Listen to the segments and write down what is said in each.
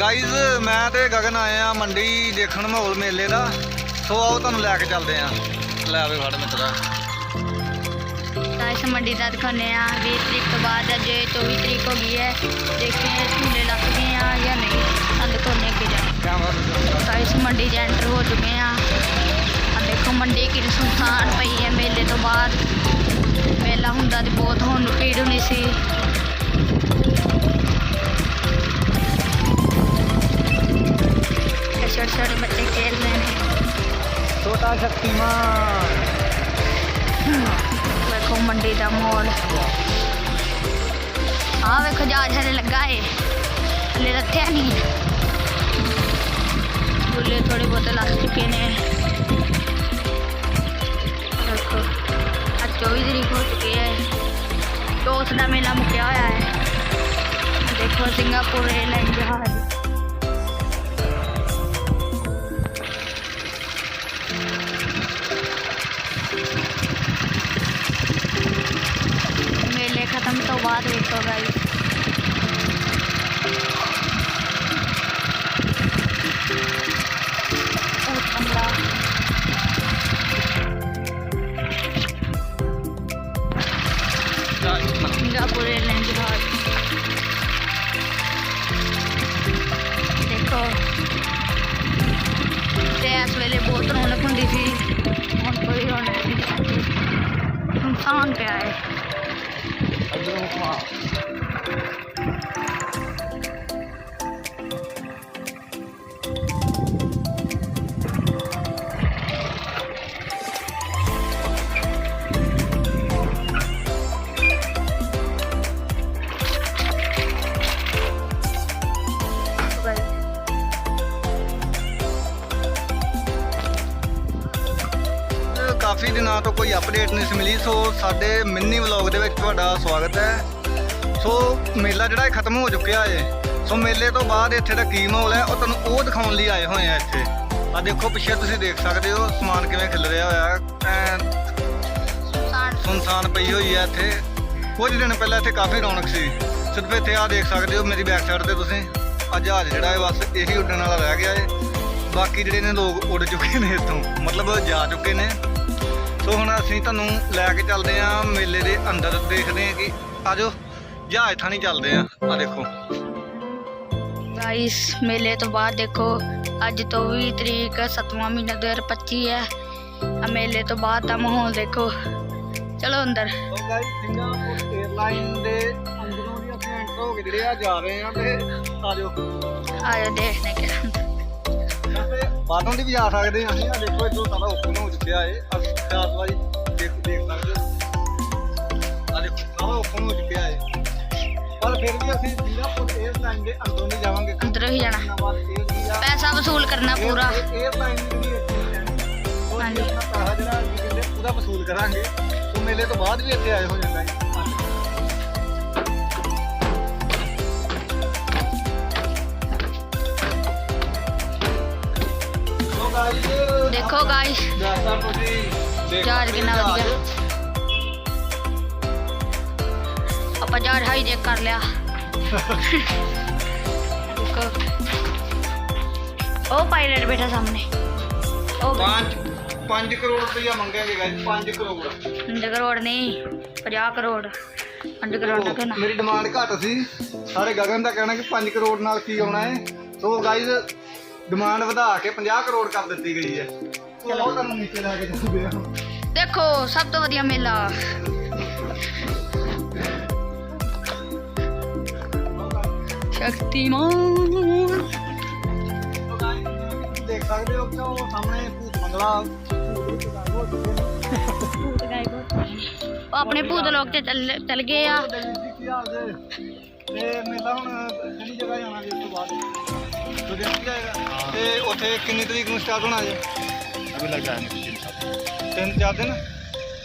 Guys ਮੈਂ ਤੇ ਗਗਨ ਆਏ ਆ ਮੰਡੀ ਦੇਖਣ ਮਾਹੌਲ ਮੇਲੇ ਦਾ। ਸੋ ਆਓ ਤੁਹਾਨੂੰ ਲੈ ਕੇ ਚੱਲਦੇ ਆ। ਲੈ ਵੇ ਫੜ ਮਿੱਤਰਾ ਤਾਂ। ਇਸ ਮੰਡੀ ਦਾ ਦਿਖਾਉਂਦੇ ਆ 20 ਤਰੀਕ ਤੋਂ ਬਾਅਦ ਅੱਜ 24 ਤਰੀਕ ਹੋ ਗਈ ਹੈ। ਦੇਖਦੇ ਹਾਂ ਝੂਲੇ ਲੱਗ ਗਏ ਆ ਜਾਂ ਨਹੀਂ। ਤਾਂ ਦਿਖਾਉਂਦੇ ਅੱਗੇ ਜਾ ਕੈਮਰਾ ਤਾਂ ਇਸ ਮੰਡੀ 'ਚ ਐਂਟਰ ਹੋ ਚੁੱਕੇ ਆ। ਆ ਦੇਖੋ ਮੰਡੀ ਕਿੰਨੀ ਸੁਨਸਾਨ ਪਈ ਹੈ ਮੇਲੇ ਤੋਂ ਬਾਅਦ। ਮੇਲਾ ਹੁੰਦਾ ਤੇ ਬਹੁਤ ਹੁਣ ਭੀੜ ਹੋਣੀ ਸੀ। ਸ਼ਕਤੀਮਾਨ। ਵੇਖੋ ਮੰਡੀ ਦਾ ਮਾਹੌਲ ਆ ਵੇਖੋ ਜਹਾਜ਼ ਹਲੇ ਲੱਗਾ ਏ। ਹਲੇ ਰੱਖਿਆ ਨਹੀਂ ਝੂਲੇ ਥੋੜੇ ਬਹੁਤ ਲੱਗ ਚੁੱਕੇ ਨੇ। ਦੇਖੋ ਅੱਜ 24 ਤਰੀਕ ਹੋ ਚੁੱਕੀ ਹੈ ਟੋਸ ਦਾ ਮੇਲਾ ਮੁੱਕਿਆ ਹੋਇਆ ਹੈ ਦੇਖੋ ਸਿੰਗਾਪੁਰ 에ਅਰਲਾਈਨ ਜਹਾਜ਼। ਬਾਅਦ ਵੇਖੋ ਗਾਈਸ ਭੂਤ ਬੰਗਲਾ ਸਿੰਗਾਪੁਰ ਦੇਖੋ। ਤੇ ਇਸ ਵੇਲੇ ਬਹੁਤ ਰੌਣਕ ਹੁੰਦੀ ਸੀ। ਹੁਣ ਕੋਈ ਰੌਣਕ ਨਹੀਂ। ਸੁਨਸਾਨ ਪਿਆ ਹੈ 这用东。ਕਾਫੀ ਦਿਨਾਂ ਤੋਂ ਕੋਈ ਅਪਡੇਟ ਨਹੀਂ ਸੀ ਮਿਲੀ। ਸੋ ਸਾਡੇ ਮਿੰਨੀ ਵਲੌਗ ਦੇ ਵਿੱਚ ਤੁਹਾਡਾ ਸਵਾਗਤ ਹੈ। ਸੋ ਮੇਲਾ ਜਿਹੜਾ ਇਹ ਖਤਮ ਹੋ ਚੁੱਕਿਆ ਏ। ਸੋ ਮੇਲੇ ਤੋਂ ਬਾਅਦ ਇੱਥੇ ਦਾ ਕੀ ਮਾਹੌਲ ਹੈ ਉਹ ਤੁਹਾਨੂੰ ਉਹ ਦਿਖਾਉਣ ਲਈ ਆਏ ਹੋਏ ਆ ਇੱਥੇ। ਆ ਦੇਖੋ ਪਿੱਛੇ ਤੁਸੀਂ ਦੇਖ ਸਕਦੇ ਹੋ ਸਮਾਨ ਕਿਵੇਂ ਖਿਲ ਰਿਹਾ ਹੋਇਆ। ਸੁਨਸਾਨ। ਸੁਨਸਾਨ ਪਈ ਹੋਈ ਹੈ ਇੱਥੇ। ਕੁਝ ਦਿਨ ਪਹਿਲਾਂ ਇੱਥੇ ਕਾਫੀ ਰੌਣਕ ਸੀ। ਸਿਰਫ ਇੱਥੇ ਆ ਦੇਖ ਸਕਦੇ ਹੋ ਮੇਰੀ ਬੈਕ ਸਾਈਡ ਤੇ ਤੁਸੀਂ। ਆ ਜਹਾਜ਼ ਜਿਹੜਾ ਹੈ ਬਸ ਇਹੀ ਉੱਡਣ ਵਾਲਾ ਰਹਿ ਗਿਆ ਏ। ਬਾਕੀ ਜਿਹੜੇ ਨੇ ਲੋਕ ਉੱਡ ਚੁੱਕੇ ਨੇ ਇੱਥੋਂ। ਮਤਲਬ ਜਾ ਚੁੱਕੇ ਨੇ। ਸੋ ਹੁਣ ਅਸੀਂ ਤੁਹਾਨੂੰ ਲੈ ਕੇ ਚੱਲਦੇ ਆ ਮੇਲੇ ਦੇ ਅੰਦਰ ਦੇਖਦੇ ਆ ਕਿ ਆਜੋ ਜਹਾਜ਼ ਥਾਣੀ ਚੱਲਦੇ ਆ ਆ ਦੇਖੋ। ਗਾਇਸ ਮੇਲੇ ਤੋਂ ਬਾਅਦ ਦੇਖੋ ਅੱਜ ਤੋਂ 20 ਤਰੀਕ 7ਵਾਂ ਮਹੀਨਾ 2025 ਹੈ। ਆ ਮੇਲੇ ਤੋਂ ਬਾਅਦ ਦਾ ਮਾਹੌਲ ਦੇਖੋ। ਚਲੋ ਅੰਦਰ। ਗਾਇਸ ਸਿੰਗਾਪੁਰ 에ਅਰਲਾਈਨ ਦੇ ਅੰਦਰੋਂ ਦੀ ਅਸੀਂ ਐਂਟਰ ਹੋ ਕੇ ਜਿਹੜੇ ਆ ਜਾ ਰਹੇ ਆ ਤੇ ਆਜੋ ਆਜੋ ਦੇਖਨੇ ਕਿ ਬਾਦੋਂ ਦੀ ਵੀ ਜਾ ਸਕਦੇ ਹਾਂ ਅਸੀਂ। ਆ ਦੇਖੋ ਇਧਰੋਂ ਸਾਰਾ ਓਪਨ ਹੋ ਚੁੱਕਿਆ ਏ। ਚਾਰ ਵਾਰੀ ਦੇਖ ਦੇਖ ਸਕਦੇ ਹੋ ਅਰੇ ਸਾਰਾ ਉੱਪਰੋਂ ਲਿਖਿਆ ਹੈ ਪਰ ਫਿਰ ਵੀ ਅਸੀਂ ਜ਼ਿੰਦਾਪੁਰ 에ਅਰਲਾਈਨ ਦੇ ਅੰਦਰੋਂ ਨਹੀਂ ਜਾਵਾਂਗੇ ਅੰਦਰੋਂ ਹੀ ਜਾਣਾ ਪੈਸਾ ਵਸੂਲ ਕਰਨਾ ਪੂਰਾ 에ਅਰਲਾਈਨ ਦੀ ਹਾਂਜੀ ਪੈਸਾ ਜਿਹੜਾ ਕਹਿੰਦੇ ਪੂਰਾ ਵਸੂਲ ਕਰਾਂਗੇ ਤੋਂ ਮੇਲੇ ਤੋਂ ਬਾਅਦ ਵੀ ਇੱਥੇ ਆਏ ਹੋ ਜਾਂਦਾ ਹੈ देखो गाइस ਜਹਾਜ਼ ਕਿੰਨਾ ਵਧੀਆ। ਆਪਾਂ ਜਹਾਜ਼ ਹਾਈਜੈਕ ਕਰ ਲਿਆ। ਉਹ ਪਾਇਲਟ ਬੈਠਾ ਸਾਹਮਣੇ। ਉਹ ਪੰਜ 5 ਕਰੋੜ ਰੁਪਇਆ ਮੰਗਾਂਗੇ ਗਾਇਸ 5 ਕਰੋੜ। 5 ਕਰੋੜ ਨਹੀਂ 50 ਕਰੋੜ। 5 ਕਰੋੜ ਨਾ ਮੇਰੀ ਡਿਮਾਂਡ ਘੱਟ ਸੀ। ਸਾਰੇ ਗਗਨ ਦਾ ਕਹਿਣਾ ਕਿ 5 ਕਰੋੜ ਨਾਲ ਕੀ ਆਉਣਾ ਹੈ। ਸੋ ਗਾਇਜ਼ ਡਿਮਾਂਡ ਵਧਾ ਕੇ 50 ਕਰੋੜ ਕਰ ਦਿੱਤੀ ਗਈ ਹੈ। ਚਲੋ ਤੁਹਾਨੂੰ ਨੀਚੇ ਲੈ ਕੇ ਜਾਂਦੇ ਹਾਂ ਦੇਖੋ, ਸਭ ਤੋਂ ਵਧੀਆ ਮੇਲਾ। ਸ਼ਕਤੀਮਾਨ ਦੇਖ ਸਕਦੇ ਹੋ ਕਿ ਉਹ ਸਾਹਮਣੇ ਭੂਤ ਬੰਗਲਾ ਉਹ ਆਪਣੇ ਭੂਤ ਲੋਕ ਤੇ ਚੱਲ ਚੱਲ ਗਏ ਆ। ਕੀ ਹਾਲ ਜੇ ਤੇ ਮੇਲਾ ਹੁਣ ਕਿਹੜੀ ਜਗ੍ਹਾ ਜਾਣਾ ਜੀ ਉਸ ਤੋਂ ਬਾਅਦ ਲੁਧਿਆਣੇ ਜਾਏਗਾ ਤੇ ਉੱਥੇ ਕਿੰਨੀ ਤਰੀਕ ਨੂੰ ਸਟਾਰਟ ਹੋਣਾ ਜੀ? ਕੋਈ ਲੱਗਾ ਨਹੀਂ ਤਿੰਨ ਚਾਰ ਤਿੰਨ ਚਾਰ ਦਿਨ?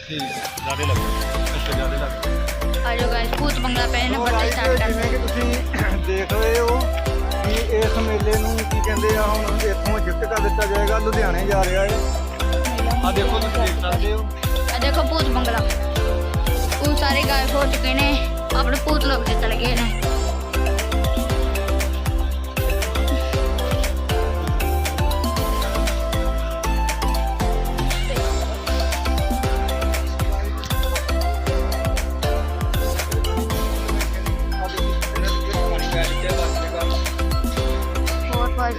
ਠੀਕ ਜ਼ਿਆਦਾ ਲੱਗਾ ਅੱਛਾ ਜ਼ਿਆਦਾ ਲੱਗਾ ਆਜੋ ਗਾਇਸ ਭੂਤ ਬੰਗਲਾ ਪਹਿਲੇ ਨੰਬਰ ਤੇ ਤੁਸੀਂ ਦੇਖ ਰਹੇ ਹੋ ਕਿ ਇਸ ਮੇਲੇ ਨੂੰ ਕੀ ਕਹਿੰਦੇ ਆ ਹੁਣ ਇੱਥੋਂ ਸ਼ਿਫਟ ਕਰ ਦਿੱਤਾ ਜਾਏਗਾ ਲੁਧਿਆਣੇ ਜਾ ਰਿਹਾ ਸਾਰੇ ਗਾਇਬ ਹੋ ਚੁੱਕੇ ਨੇ ਆਪਣੇ ਭੂਤ ਲੋਕ ਚਲੇ ਗਏ ਨੇ।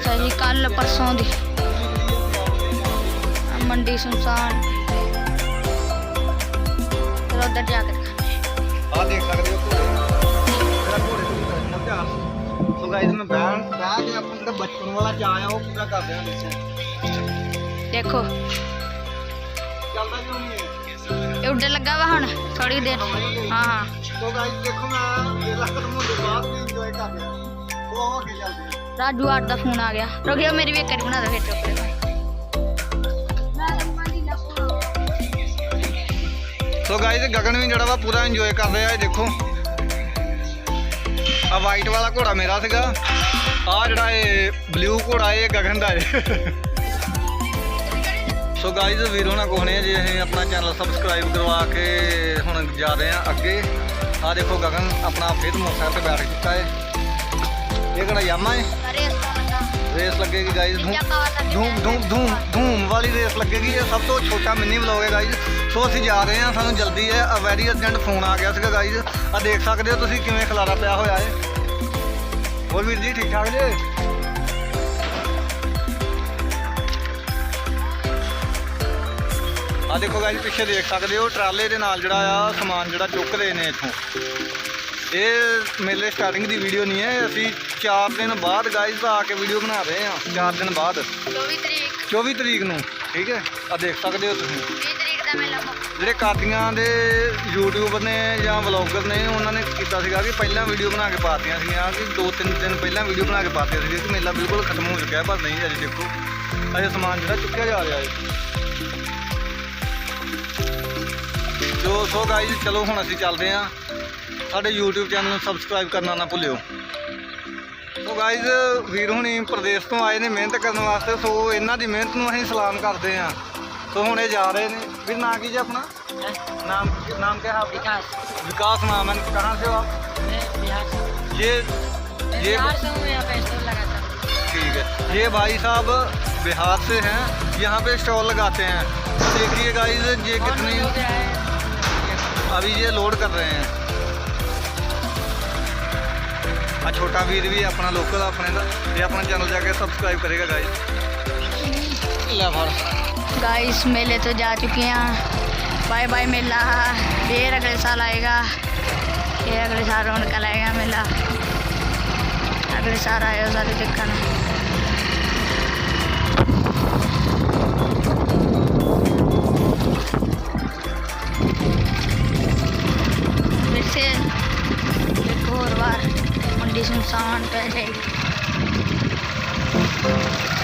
ਭਾਜੀ ਕੱਲ ਪਰਸੋਂ ਦੀ ਆਹ ਮੰਡੀ ਸੁਨਸਾਨ ਚਲੋ ਉੱਧਰ ਜਾ ਕੇ ਦਿਖਾਉਂਦੇ ਆ ਦੇਖ ਸਕਦੇ ਹੋ ਘੋੜੇ ਮੇਰਾ ਘੋੜੇ ਤੋਂ ਵੀ ਕਰਨਾ ਧਿਆਨ ਸੋ ਗਾਇਸ ਮੈਂ ਬੈਠ ਬੈਠ ਕੇ ਆਪਣਾ ਜਿਹੜਾ ਬਚਪਨ ਵਾਲਾ ਚਾਅ ਆ ਉਹ ਪੂਰਾ ਕਰਦੇ ਹਾਂ ਵਿੱਚ ਹਾਂ। ਦੇਖੋ ਚੱਲਦਾ ਕਿਉਂ ਨਹੀਂ ਹੈ ਇਹ ਉੱਡਣ ਲੱਗਾ ਵਾ ਹੁਣ ਥੋੜੀ ਦੇਰ ਹਾਂ ਹਾਂ ਸੋ ਗਾਇਸ ਦੇਖੋ ਮੈਂ ਮੇਲਾ ਖਤਮ ਰਾਜੂ ਆਟ ਦਾ ਫੋਨ ਆ ਗਿਆ। ਰੁਕਿਓ ਮੇਰੀ ਵੀ ਇੱਕ ਵਾਰੀ ਬਣਾ ਦੋ ਫਿਰ ਚੁੱਪ ਰਹੇ। ਸੋ ਗਾਇਸ ਗਗਨ ਵੀ ਜਿਹੜਾ ਵਾ ਪੂਰਾ ਇੰਜੋਏ ਕਰ ਰਿਹਾ ਹੈ ਦੇਖੋ। ਆ ਵਾਈਟ ਵਾਲਾ ਘੋੜਾ ਮੇਰਾ ਸੀਗਾ। ਆ ਜਿਹੜਾ ਇਹ ਬਲੂ ਘੋੜਾ, ਇਹ ਗਗਨ ਦਾ ਹੈ। ਸੋ ਗਾਇਸ ਵੀਰੋ ਨਾ ਕੋਹਣੇ ਜੀ ਅਸੀਂ ਆਪਣਾ ਚੈਨਲ ਸਬਸਕ੍ਰਾਈਬ ਕਰਵਾ ਕੇ ਹੁਣ ਜਾ ਰਹੇ ਆ ਅੱਗੇ। ਆ ਦੇਖੋ ਗਗਨ ਆਪਣਾ ਫਿਰ ਮੋਟਰਸਾਈਕਲ ਤੇ ਬੈਠ ਚੁੱਕਾ ਹੈ। ਇਹ ਕਿਹੜਾ ਯਾਮਾ ਹੈ? ਰੇਸ ਲੱਗੇਗੀ ਗਾਇਸ ਧੂਮ ਧੂਮ ਧੂਮ ਧੂਮ ਵਾਲੀ ਰੇਸ ਲੱਗੇਗੀ ਇਹ ਸਭ ਤੋਂ ਛੋਟਾ ਮਿੰਨੀ ਵਲੌਗ ਹੈ ਗਾਇਸ ਸੋ ਅਸੀਂ ਜਾ ਰਹੇ ਹਾਂ ਸਾਨੂੰ ਜਲਦੀ ਹੈ ਵੈਰੀ ਅਰਜੈਂਟ ਫੋਨ ਆ ਗਿਆ ਸੀਗਾ ਗਾਇਸ ਆ ਦੇਖ ਸਕਦੇ ਹੋ ਤੁਸੀਂ ਕਿਵੇਂ ਖਲਾਰਾ ਪਿਆ ਹੋਇਆ ਹੈ ਹੋਰ ਵੀਰ ਜੀ ਠੀਕ ਠਾਕ ਜੀ? ਆ ਦੇਖੋ ਗਾਇਸ ਪਿੱਛੇ ਦੇਖ ਸਕਦੇ ਹੋ ਟਰਾਲੇ ਦੇ ਨਾਲ ਜਿਹੜਾ ਆ ਸਮਾਨ ਜਿਹੜਾ ਚੁੱਕ ਰਹੇ ਨੇ ਇੱਥੋਂ। ਇਹ ਮੇਲੇ ਸਟਾਰਟਿੰਗ ਦੀ ਵੀਡੀਓ ਨਹੀਂ ਹੈ ਅਸੀਂ 4 ਦਿਨ ਬਾਅਦ ਗਾਇਸ ਆ ਕੇ ਵੀਡੀਓ ਬਣਾ ਰਹੇ ਹਾਂ 4 ਦਿਨ ਬਾਅਦ। 24 ਤਰੀਕ। 24 ਤਰੀਕ ਨੂੰ ਠੀਕ ਹੈ? ਆ ਦੇਖ ਸਕਦੇ ਹੋ ਤੁਸੀਂ। 20 ਤਰੀਕ ਦਾ ਮੇਲਾ ਜਿਹੜੇ ਕਾਦੀਆਂ ਦੇ ਯੂਟਿਊਬਰ ਨੇ ਜਾਂ ਵਲੌਗਰ ਨੇ ਉਹਨਾਂ ਨੇ ਕੀਤਾ ਸੀਗਾ ਕਿ ਪਹਿਲਾਂ ਵੀਡੀਓ ਬਣਾ ਕੇ ਪਾਤੀਆਂ ਸੀਗੀਆਂ ਕਿ ਦੋ ਤਿੰਨ ਦਿਨ ਪਹਿਲਾਂ ਵੀਡੀਓ ਬਣਾ ਕੇ ਪਾਤੀਆਂ ਸੀਗੀਆਂ ਕਿ ਮੇਲਾ ਬਿਲਕੁਲ ਖਤਮ ਹੋ ਚੁੱਕਿਆ ਪਰ ਨਹੀਂ ਅਜੇ ਦੇਖੋ। ਅਜੇ ਸਮਾਨ ਜਿਹੜਾ ਚੁੱਕਿਆ ਜਾ ਰਿਹਾ ਹੈ। ਜੋ ਸੋ ਗਾਈਜ਼ ਚਲੋ ਹੁਣ ਅਸੀਂ ਚੱਲਦੇ ਹਾਂ। ਸਾਡੇ YouTube ਚੈਨਲ ਨੂੰ ਸਬਸਕ੍ਰਾਈਬ ਕਰਨਾ ਨਾ ਭੁੱਲਿਓ। ਸੋ ਗਾਈਜ਼ ਵੀਰ ਹੁਣੀ ਪ੍ਰਦੇਸ਼ ਤੋਂ ਆਏ ਨੇ ਮਿਹਨਤ ਕਰਨ ਵਾਸਤੇ ਸੋ ਇਹਨਾਂ ਦੀ ਮਿਹਨਤ ਨੂੰ ਅਸੀਂ ਸਲਾਮ ਕਰਦੇ ਹਾਂ ਸੋ ਹੁਣ ਇਹ ਜਾ ਰਹੇ ਨੇ ਵੀਰ ਨਾਂ ਕੀ ਜੀ ਆਪਣਾ नाम नाम क्या है आपका विकास विकास नाम है कहाँ से हो आप मैं बिहार से ये मैं ये बिहार से हूँ यहाँ पे स्टॉल लगाता हूँ ठीक है ये भाई साहब बिहार से हैं यहाँ पे स्टॉल लगाते हैं तो देखिए गाइस ये और कितनी हो गया है अभी ये लोड कर रहे हैं आ छोटा वीर भी अपना लोकल अपने दा ये अपना चैनल जाके सब्सक्राइब करेगा गाइस ले फड़ गाइस मेले तो जा चुके हैं बाय बाय मेला फिर अगले साल आएगा फिर अगले साल रौनक लाएगा मेला अगले साल आएगा सारे देखना एक और बार मंडी सुनसान पै जाएगी